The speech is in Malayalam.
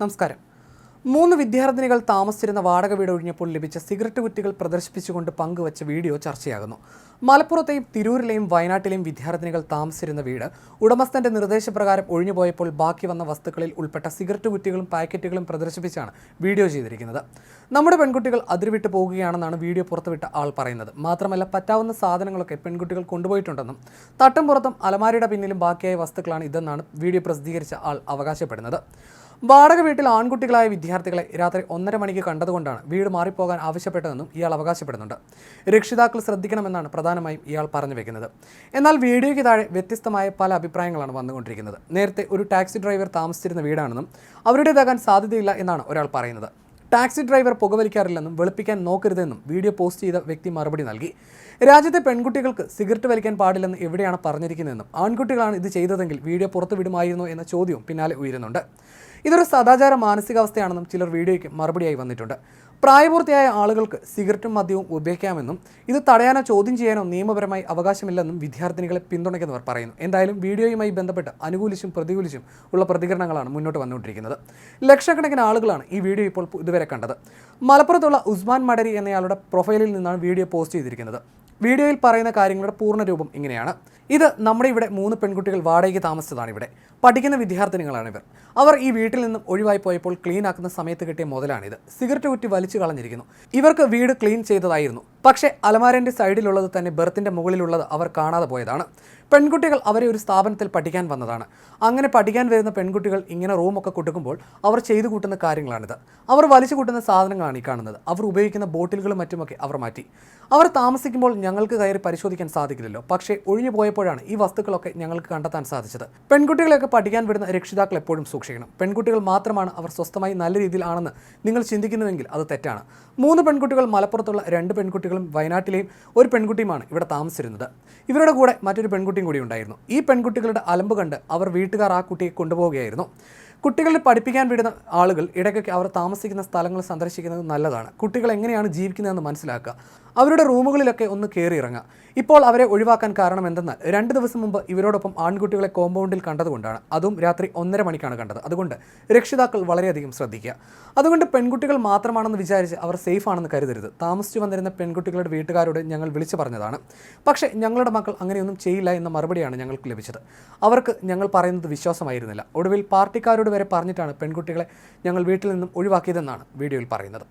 നമസ്കാരം. മൂന്ന് വിദ്യാർത്ഥിനികൾ താമസിച്ചിരുന്ന വാടക വീട് ഒഴിഞ്ഞപ്പോൾ ലഭിച്ച സിഗരറ്റ് കുറ്റികൾ പ്രദർശിപ്പിച്ചുകൊണ്ട് പങ്കുവച്ച വീഡിയോ ചർച്ചയാകുന്നു. മലപ്പുറത്തെയും തിരൂരിലെയും വയനാട്ടിലെയും വിദ്യാർത്ഥിനികൾ താമസിച്ചിരുന്ന വീട് ഉടമസ്ഥന്റെ നിർദ്ദേശപ്രകാരം ഒഴിഞ്ഞുപോയപ്പോൾ ബാക്കി വന്ന വസ്തുക്കളിൽ ഉൾപ്പെട്ട സിഗരറ്റ് കുറ്റികളും പാക്കറ്റുകളും പ്രദർശിപ്പിച്ചാണ് വീഡിയോ ചെയ്തിരിക്കുന്നത്. നമ്മുടെ പെൺകുട്ടികൾ അതിരുവിട്ട് പോകുകയാണെന്നാണ് വീഡിയോ പുറത്തുവിട്ട ആൾ പറയുന്നത്. മാത്രമല്ല പറ്റാവുന്ന സാധനങ്ങളൊക്കെ പെൺകുട്ടികൾ കൊണ്ടുപോയിട്ടുണ്ടെന്നും തട്ടും പുറത്തും അലമാരിയുടെ പിന്നിലും ബാക്കിയായ വസ്തുക്കളാണ് ഇതെന്നാണ് വീഡിയോ പ്രസിദ്ധീകരിച്ച ആൾ അവകാശപ്പെടുന്നത്. വാടക വീട്ടിൽ ആൺകുട്ടികളായ വിദ്യാർത്ഥികളെ രാത്രി ഒന്നര മണിക്ക് കണ്ടതുകൊണ്ടാണ് വീട് മാറിപ്പോകാൻ ആവശ്യപ്പെട്ടതെന്നും ഇയാൾ അവകാശപ്പെടുന്നുണ്ട്. രക്ഷിതാക്കൾ ശ്രദ്ധിക്കണമെന്നാണ് പ്രധാനമായും ഇയാൾ പറഞ്ഞു വെക്കുന്നത്. എന്നാൽ വീഡിയോയ്ക്ക് താഴെ വ്യത്യസ്തമായ പല അഭിപ്രായങ്ങളാണ് വന്നുകൊണ്ടിരിക്കുന്നത്. നേരത്തെ ഒരു ടാക്സി ഡ്രൈവർ താമസിച്ചിരുന്ന വീടാണെന്നും അവരുടേതാകാൻ സാധ്യതയില്ല എന്നാണ് ഒരാൾ പറയുന്നത്. ടാക്സി ഡ്രൈവർ പുകവലിക്കാറില്ലെന്നും വെളുപ്പിക്കാൻ നോക്കരുതെന്നും വീഡിയോ പോസ്റ്റ് ചെയ്ത വ്യക്തി മറുപടി നൽകി. രാജ്യത്തെ പെൺകുട്ടികൾക്ക് സിഗരറ്റ് വലിക്കാൻ പാടില്ലെന്ന് എവിടെയാണ് പറഞ്ഞിരിക്കുന്നതെന്നും ആൺകുട്ടികളാണ് ഇത് ചെയ്തതെങ്കിൽ വീഡിയോ പുറത്തുവിടുമായിരുന്നോ എന്ന ചോദ്യവും പിന്നാലെ ഉയരുന്നുണ്ട്. ഇതൊരു സദാചാര മാനസികാവസ്ഥയാണെന്നും ചിലർ വീഡിയോയ്ക്ക് മറുപടിയായി വന്നിട്ടുണ്ട്. പ്രായപൂർത്തിയായ ആളുകൾക്ക് സിഗരറ്റും മദ്യവും ഉപയോഗിക്കാമെന്നും ഇത് തടയാനോ ചോദ്യം ചെയ്യാനോ നിയമപരമായി അവകാശമില്ലെന്നും വിദ്യാർത്ഥിനികളെ പിന്തുണയ്ക്കുന്നവർ പറയുന്നു. എന്തായാലും വീഡിയോയുമായി ബന്ധപ്പെട്ട് അനുകൂലിച്ചും പ്രതികൂലിച്ചും ഉള്ള പ്രതികരണങ്ങളാണ് മുന്നോട്ട് വന്നുകൊണ്ടിരിക്കുന്നത്. ലക്ഷക്കണക്കിന് ആളുകളാണ് ഈ വീഡിയോ ഇപ്പോൾ ഇതുവരെ കണ്ടത്. മലപ്പുറത്തുള്ള ഉസ്മാൻ മടരി എന്നയാളുടെ പ്രൊഫൈലിൽ നിന്നാണ് വീഡിയോ പോസ്റ്റ് ചെയ്തിരിക്കുന്നത്. വീഡിയോയിൽ പറയുന്ന കാര്യങ്ങളുടെ പൂർണരൂപം ഇങ്ങനെയാണ്. ഇത് നമ്മുടെ ഇവിടെ മൂന്ന് പെൺകുട്ടികൾ വാടകയ്ക്ക് താമസിച്ചതാണ് ഇവിടെ. പഠിക്കുന്ന വിദ്യാർത്ഥിനികളാണ് ഇവർ അവർ ഈ വീട്ടിൽ നിന്നും ഒഴിവായി പോയപ്പോൾ ക്ലീൻ ആക്കുന്ന സമയത്ത് കിട്ടിയ മുതലാണിത്. സിഗരറ്റ് കുറ്റി വലിച്ചു കളഞ്ഞിരിക്കുന്നു. ഇവർക്ക് വീട് ക്ലീൻ ചെയ്തതായിരുന്നു. പക്ഷേ അലമാരന്റെ സൈഡിലുള്ളത് തന്നെ ബെർത്തിന്റെ മുകളിലുള്ളത് അവർ കാണാതെ പോയതാണ്. പെൺകുട്ടികൾ അവരെ ഒരു സ്ഥാപനത്തിൽ പഠിക്കാൻ വന്നതാണ്. അങ്ങനെ പഠിക്കാൻ വരുന്ന പെൺകുട്ടികൾ ഇങ്ങനെ റൂമൊക്കെ കൊടുക്കുമ്പോൾ അവർ ചെയ്തു കൂട്ടുന്ന കാര്യങ്ങളാണിത്. അവർ വലിച്ചു കൂട്ടുന്ന സാധനങ്ങളാണ് ഈ കാണുന്നത്. അവർ ഉപയോഗിക്കുന്ന ബോട്ടിലുകളും മറ്റുമൊക്കെ അവർ മാറ്റി. അവർ താമസിക്കുമ്പോൾ ഞങ്ങൾക്ക് കയറി പരിശോധിക്കാൻ സാധിക്കില്ലല്ലോ. പക്ഷേ ഒഴിഞ്ഞു പോയപ്പോഴാണ് ഈ വസ്തുക്കളൊക്കെ ഞങ്ങൾക്ക് കണ്ടെത്താൻ സാധിച്ചത്. പെൺകുട്ടികളെയൊക്കെ പഠിക്കാൻ വിടുന്ന രക്ഷിതാക്കൾ എപ്പോഴും സൂക്ഷിക്കണം. പെൺകുട്ടികൾ മാത്രമാണ് അവർ സ്വസ്ഥമായി നല്ല രീതിയിൽ ആണെന്ന് നിങ്ങൾ ചിന്തിക്കുന്നുവെങ്കിൽ അത് തെറ്റാണ്. മൂന്ന് പെൺകുട്ടികൾ മലപ്പുറത്തുള്ള രണ്ട് പെൺകുട്ടികളും വയനാട്ടിലെയും ഒരു പെൺകുട്ടിയുമാണ് ഇവിടെ താമസിച്ചിരുന്നത്. ഇവരുടെ കൂടെ മറ്റൊരു പെൺകുട്ടിയും കൂടി ഉണ്ടായിരുന്നു. ഈ പെൺകുട്ടികളുടെ അലമ്പ് കണ്ട് അവർ വീട്ടുകാർ ആ കുട്ടിയെ കൊണ്ടുപോവുകയായിരുന്നു. കുട്ടികളെ പഠിപ്പിക്കാൻ വിടുന്ന ആളുകൾ ഇടയ്ക്കൊക്കെ അവർ താമസിക്കുന്ന സ്ഥലങ്ങൾ സന്ദർശിക്കുന്നത് നല്ലതാണ്. കുട്ടികൾ എങ്ങനെയാണ് ജീവിക്കുന്നതെന്ന് മനസ്സിലാക്കുക. അവരുടെ റൂമുകളിലൊക്കെ ഒന്ന് കയറി ഇറങ്ങുക. ഇപ്പോൾ അവരെ ഒഴിവാക്കാൻ കാരണം എന്തെന്നാൽ രണ്ട് ദിവസം മുമ്പ് ഇവരോടൊപ്പം ആൺകുട്ടികളെ കോമ്പൗണ്ടിൽ കണ്ടതുകൊണ്ടാണ്. അതും രാത്രി ഒന്നര മണിക്കാണ് കണ്ടത്. അതുകൊണ്ട് രക്ഷിതാക്കൾ വളരെയധികം ശ്രദ്ധിക്കുക. അതുകൊണ്ട് പെൺകുട്ടികൾ മാത്രമാണെന്ന് വിചാരിച്ച് അവർ സേഫ് ആണെന്ന് കരുതരുത്. താമസിച്ചു വന്നിരുന്ന പെൺകുട്ടികളുടെ വീട്ടുകാരോട് ഞങ്ങൾ വിളിച്ചു പറഞ്ഞതാണ്. പക്ഷേ ഞങ്ങളുടെ മക്കൾ അങ്ങനെയൊന്നും ചെയ്യില്ല എന്ന മറുപടിയാണ് ഞങ്ങൾക്ക് ലഭിച്ചത്. അവർക്ക് ഞങ്ങൾ പറയുന്നത് വിശ്വാസമായിരുന്നില്ല. ഒടുവിൽ പാർട്ടിക്കാരോട് വരെ പറഞ്ഞിട്ടാണ് പെൺകുട്ടികളെ ഞങ്ങൾ വീട്ടിൽ നിന്നും ഒഴിവാക്കിയതെന്നാണ് വീഡിയോയിൽ പറയുന്നത്.